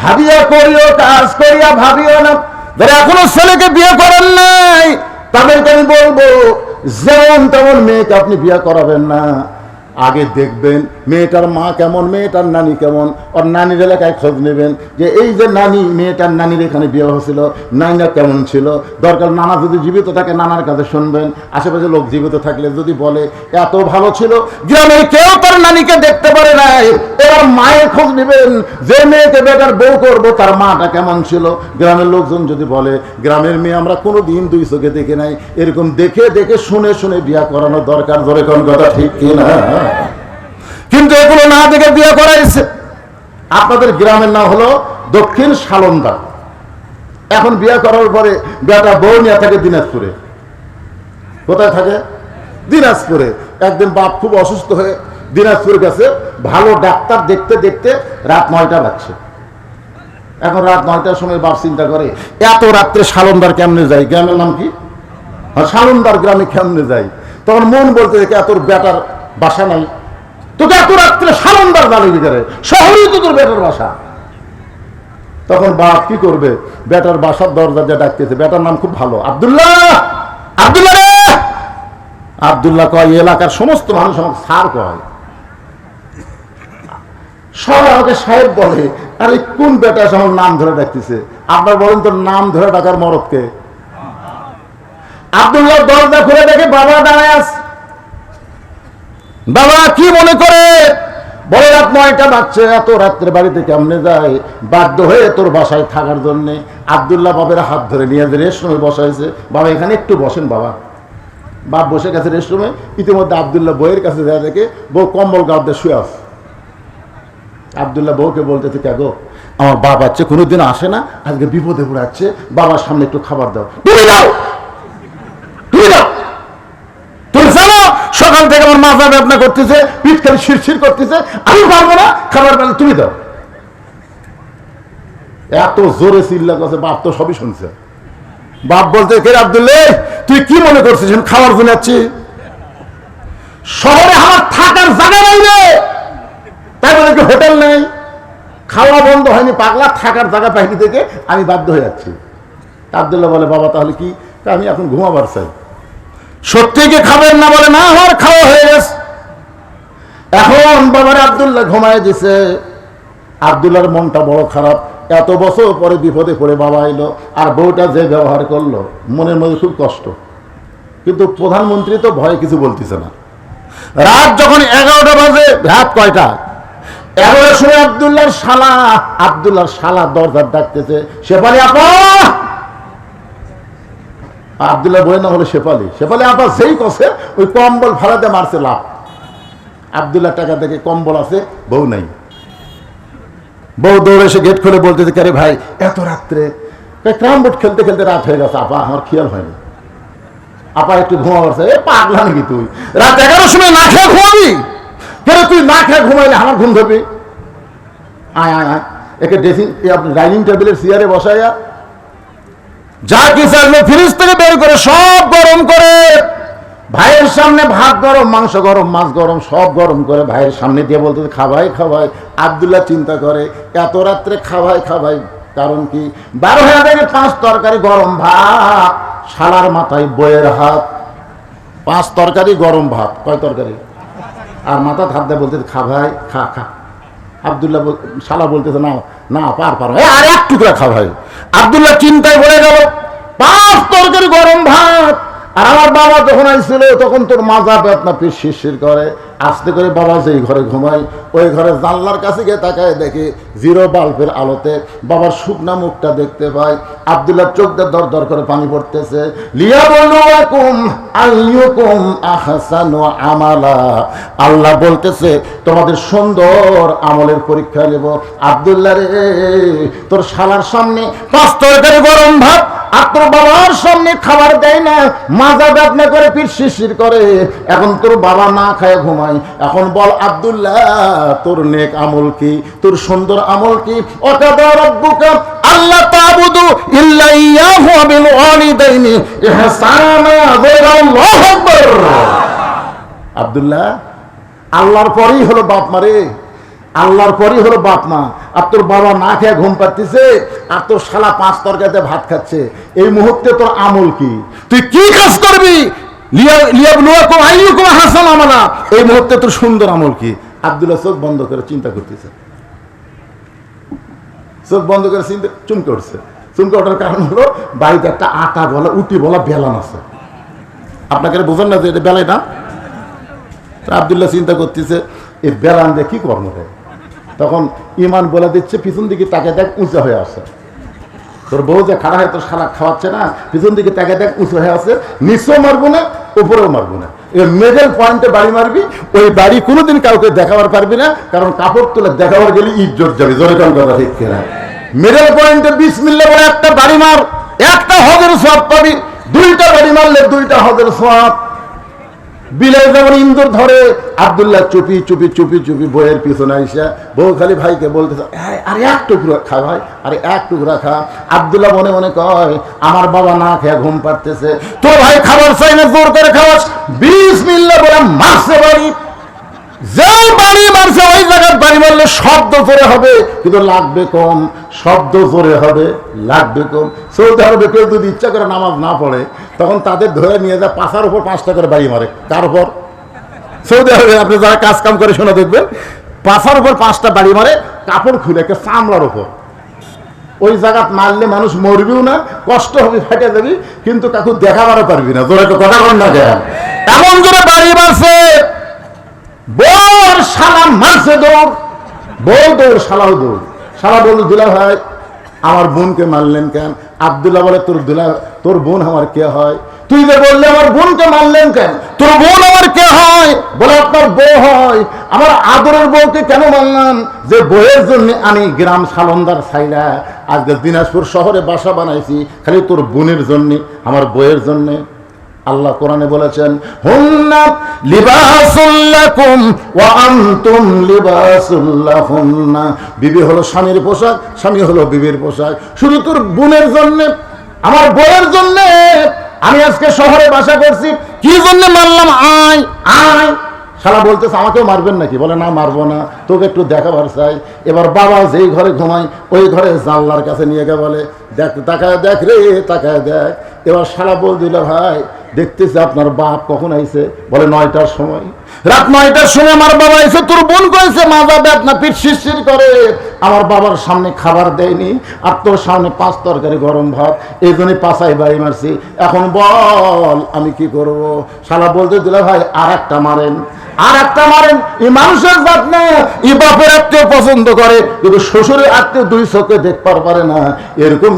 ভাবিয়া করিও, কাজ করিয়া ভাবিও না। যারা এখনও ছেলেকে বিয়ে করেন নাই, তাদেরকে আমি বলব, যেমন তেমন মেয়েকে আপনি বিয়ে করাবেন না। আগে দেখবেন মেয়েটার মা কেমন, মেয়েটার নানি কেমন? ওর নানির এলাকায় খোঁজ নেবেন যে এই যে নানি, মেয়েটার নানির এখানে বিয়ে হয়েছিল নানিরা কেমন ছিল? দরকার নানা যদি জীবিত থাকে, নানার কাছে শুনবেন। আশেপাশে লোক জীবিত থাকলে যদি বলে, এত ভালো ছিল গ্রামের কেউ তার নানিকে দেখতে পারে নাই। এবার মায়ের খোঁজ নেবেন, যে মেয়েকে বেটার বউ করব, তার মাটা কেমন ছিল? গ্রামের লোকজন যদি বলে, গ্রামের মেয়ে আমরা কোনো দিন দুই চোখে দেখে নাই। এরকম দেখে দেখে শুনে শুনে বিয়া করানো দরকার ধরে কোন কথা ঠিক কিনা? কিন্তু এগুলো না দেখে বিয়ে করাইছে। আপনাদের গ্রামের নাম হলো দক্ষিণ সালন্দা। এখন বিয়ে করার পরে বিয়াটা বউ নিয়ে থাকে দিনাজপুরে। কোথায় থাকে? দিনাজপুরে। একদিন বাপ খুব অসুস্থ হয়ে দিনাজপুরের কাছে ভালো ডাক্তার দেখতে দেখতে রাত নয়টা বাজছে। এখন রাত নয়টার সময় বাপ চিন্তা করে এত রাত্রে সালন্দার কেমনে যাই? গ্রামের নাম কি? হ্যাঁ, সালন্দার গ্রামে কেমনে যাই? তখন মন বলতে দেখে এত বেটার বাসা নাই। তোকে এত রাত্রে সালন্দার জানি ভিতরে, শহরেই তো তোর বেটার বাসা। তখন বাপ কি করবে? বেটার বাসার দরজা দিয়ে ডাকতেছে, বেটার নাম খুব ভালো, আব্দুল্লাহ আব্দুল্লাহ আব্দুল্লাহ কয় এলাকার সমস্ত মানুষ আমাকে সার কয়। সবাই সাহেব বলে, আরে, কোন বেটা আমার নাম ধরে ডাকতেছে? আপনার বলেন তোর নাম ধরে ডাকার মরদকে আব্দুল্লাহ দরজা খুলে দেখে বাবা দাঁড়ায় আছে। বাবা, কি মনে করে? বলে, রাত নয়টা বাচ্চা এত রাত্রে বাড়িতে কেমনে যায় বাধ্য হয়ে তোর বাসায় থাকার জন্য আবদুল্লাহ বাবের হাত ধরে নিয়ে রেস্টরুমে বসাইছে। বাবা, এখানে একটু বসেন বাবা। বাপ বসে গেছে রেস্টরুমে। ইতিমধ্যে আবদুল্লাহ বইয়ের কাছে যা দেখে, বউ, কম্বল গাঁদে শুয়ে আছে আবদুল্লাহ বউকে বলতেছে, কে গো? আমার বাপ আছে কোনোদিন আসে না, আজকে বিপদে পড়াচ্ছে বাবার সামনে একটু খাবার দাও। দাও তুমি দাও তুমি জানো সকাল মাথা বেদনা করতেছে, পিঠ শিরশির করতেছে, আমি পারব না, খাবার বেলা তুমি দাও। এত জোরে চিল্লা করছে, বাপ তো সবই শুনছে। বাপ বলতে, কে আব্দুল্লে তুই কি মনে করছিস খাবার জন্য যাচ্ছি শহরে আমার থাকার জায়গা নাই রে। তাই বলে কি হোটেল নেই? খাওয়া বন্ধ হয়নি, পাগলা, থাকার জায়গা পাইনি থেকে আমি বাধ্য হয়ে যাচ্ছি। আবদুল্লাহ বলে, বাবা, তাহলে কি? আমি এখন ঘুমাবার চাই। সত্যি কি খাবেন না বলে? না, আমার খাওয়া হয়ে গেছে। এখন বাবার আবদুল্লাহ ঘুমায় দিছে। আবদুল্লাহর মনটা বড় খারাপ। এত বছর পরে বিপদে পড়ে বাবা এলো, আর বউটা যে ব্যবহার করল, মনের মধ্যে খুব কষ্ট। কিন্তু প্রধানমন্ত্রী তো ভয়ে কিছু বলতেছে না। রাত যখন এগারোটা বাজে, রাত কয়টা? এগারোটার সময় আবদুল্লাহর শালা আবদুল্লাহর শালা দরজার ডাকতেছে শেফালি আপা! আবদুল্লাহ বইয়ের না হলো শেফালি। শেফালি আবার যেই কষে, ওই কম্বল ফালাতে মারছে লাভ। আবদুল্লাহ টাকা থেকে কম্বল আছে, বউ নাই। বউ দৌড়ে এসে গেট খুলে বলতেছে, কে ভাই, এত রাত্রে? ক্রাম বোর্ড খেলতে খেলতে রাত হয়ে গেছে, আপা, আমার খেয়াল হয়নি। আপা একটু ঘুমা পারছে, এ পাগলা নাকি তুই? রাত এগারোর সময় না খেয়ে ঘুমাবি? কেন তুই না খেয়ে ঘুমাইলে আমার ঘুম ধরবি? আয় আয় আয়, একে ড্রেসিং ডাইনিং টেবিলের চেয়ারে বসাইয়া যা কিছু আসবে ফ্রিজ থেকে বের করে সব গরম করে। ভাইয়ের সামনে ভাত গরম, মাংস গরম, মাছ গরম, সব গরম করে ভাইয়ের সামনে দিয়ে বলতে খাবাই খাবাই। আবদুল্লাহ চিন্তা করে, এত রাত্রে খাবাই খাবাই। কারণ কি? বারো হাজার পাঁচ তরকারি গরম ভাত, শালার মাথায় বইয়ের হাত। পাঁচ তরকারি গরম ভাত। কয় তরকারি? আর মাথা হাত দিয়ে বলতে খা ভাই খা খা। আবদুল্লাহ শালা বলতেছে না না পার পার। আর এক টুকরা খা ভাই আবদুল্লাহ চিন্তায় পড়ে গেল। পাঁচ তরকারি গরম ভাত। আর আমার বাবা যখন আইছিল, তখন তোর মাজা বেতনা পিস শিরশির করে। আস্তে করে বাবা যেই ঘরে ঘুমাই ওই ঘরে জানলার কাছে গিয়ে তাকায় দেখে জিরো বাল্বের আলোতে বাবার শুকনা মুখটা দেখতে পাই আবদুল্লাহ চোখ দর দর করে পানি পড়তেছে। আল্লাহ বলতেছে, তোমাদের সুন্দর আমলের পরীক্ষা নেব। আবদুল্লাহ রে, তোর শালার সামনে পাঁচ তরকারি গরম ভাত আর বাবার সামনে খাবার দেয় না, মাজা বেদনা করে পিঠ শিরশির করে। এখন তোর বাবা না খায় ঘুমায়। এখন বল, আব্দুল্লাহ, তোর নেক আমল কি? তোর সুন্দর আমল কি? আল্লাহ আব্দুল্লাহ, আল্লাহর পরেই হলো বাপ মারে আল্লাহর পরই হলো বাপ মা। আর তোর বাবা না খেয়ে ঘুম পাচ্ছে আর তোর শালা পাঁচ তরকারিতে ভাত খাচ্ছে। এই মুহূর্তে তোর আমল কি? তুই কি কাজ করবি। এই মুহূর্তে তোর সুন্দর আমল কি? আব্দুল্লাহ, চোখ বন্ধ করে চিন্তা করতেছে। চোখ বন্ধ করে চিন্তা চুমকে উঠছে? চুমকে ওঠার কারণ হলো বাড়িতে একটা আটা বলা উটি বলা বেলান আছে। আপনাকে বোঝেন না যে এটা বেলায় না? আবদুল্লাহ চিন্তা করতেছে, এই বেলান দিয়ে কি কর্ম রে? তখন ইমান বলে দিচ্ছে, পিছন দিকে তাকে দেখ, উঁচা হয়ে আসে তোর বউ যে খাড়া হয় তোর শালা খাওয়াচ্ছে না, পিছন দিকে তাকে দেখ, উঁচু হয়ে আছে, নিচেও মারবো না, উপরেও মারবো না। মিডল পয়েন্টে বাড়ি মারবি, ওই বাড়ি কোনোদিন কাউকে দেখাবার পারবি না, কারণ কাপড় তুলে দেখাবার গেলে ইজ্জত যাবে, জোরে কান কথা ঠিক কিনা? মিডল পয়েন্টে বিশ মিললে একটা বাড়ি মার, একটা হজের সব পাবি, দুইটা বাড়ি মারলে দুইটা হজের সব বিলাই যেমন ইন্দুর ধরে আবদুল্লাহ চুপি চুপি চুপি চুপি বইয়ের পিছনে আইসা বউ খালি ভাইকে বলতেছে "এই, আরে এক টুকরা খা ভাই আরে এক টুকরা খা। আবদুল্লাহ মনে মনে কয় আমার বাবা না খেয়ে ঘুম পারতেছে তোর ভাই খাবার চাই না জোর করে খাওয়াস। বিশ মিল্লা বলে মাসে বাড়ি। যে বাড়ি মারছে ওই জায়গার বাড়ি মারলে শব্দ জোরে হবে, কিন্তু লাগবে কম। শব্দ জোরে হবে, লাগবে কম। কেউ যদি ইচ্ছা করে নামাজ না পড়ে, তখন তাদের ধরে নিয়ে যায় পাশার উপর পাঁচটা করে বাড়ি মারে। কার উপর? সৌদি আরবে আপনি যারা কাজ কাম করে শোনা, দেখবেন। পাশার উপর পাঁচটা বাড়ি মারে, কাপড় খুলে একটা চামড়ার উপর। ওই জায়গা মারলে মানুষ মরবিও না, কষ্ট হবে, ফেটে যাবি, কিন্তু কাকু দেখাবারও পারবি না। তোর একটা কথা না এমন করে বাড়ি মারছে বর শালা মারছে দৌড়। বউ দৌড়, শালাও দৌড়। শালা বলল দুলা ভাই, আমার বোনকে মারলেন কেন? আবদুল্লাহ বলে, তোর দুলা তোর বোন আমার কে হয়? তুই যে বললে আমার বোনকে মারলেন কেন? তোর বোন আমার কে হয়? বলে, আপনার বউ হয়। আমার আদরের বউকে কেন মারলাম যে বইয়ের জন্য আমি গ্রাম সালন্দার সাইলা আজকে দিনাজপুর শহরে বাসা বানাইছি, খালি তোর বোনের জন্য, আমার বইয়ের জন্যে। আল্লাহ কোরআনে বলেছেন, হুন্না লিবাসুল্লাকুম ওয়া আনতুম লিবাসুল্লাহুন্না বিবি হলো স্বামীর পোশাক, স্বামী হলো বিবির পোশাক। শুধু তোর বোনের জন্য, আমার বইয়ের জন্য। আমি আজকে শহরে বাসা করছি, কি জন্য মারলাম? আয় আয়। শালা বলতেছে, আমাকেও মারবেন নাকি? বলে, না, মারবো না। তোকে একটু দেখাবার চাই। এবার বাবা যেই ঘরে ঘুমায়, ওই ঘরে জানলার কাছে নিয়ে গিয়ে বলে, দেখ, তাকায় দেখ রে, তাকায় দেখ। এবার শালা বল দিল ভাই দেখতেছে আপনার বাপ কখন আইছে? বলে নয়টার সময়। রাত নয়টার সময় আমার বাবা এসে তোর বোন করেছে মা যাবে, আপনার পিঠ শিরশির করে। আমার বাবার সামনে খাবার দেয়নি, আর তোর সামনে পাঁচ তরকারি গরম ভাত। এই জন্যই পাশাই বাড়ি মারছি। এখন বল, আমি কি করব? শালা বলতে দিলে, ভাই, আর একটা মারেন, আর একটা মারেন। এই মানুষের জাত না, এই বাপের আত্মীয় পছন্দ করে, কিন্তু শ্বশুরের আত্মীয় দুই চোখে দেখবার পারে না। এরকম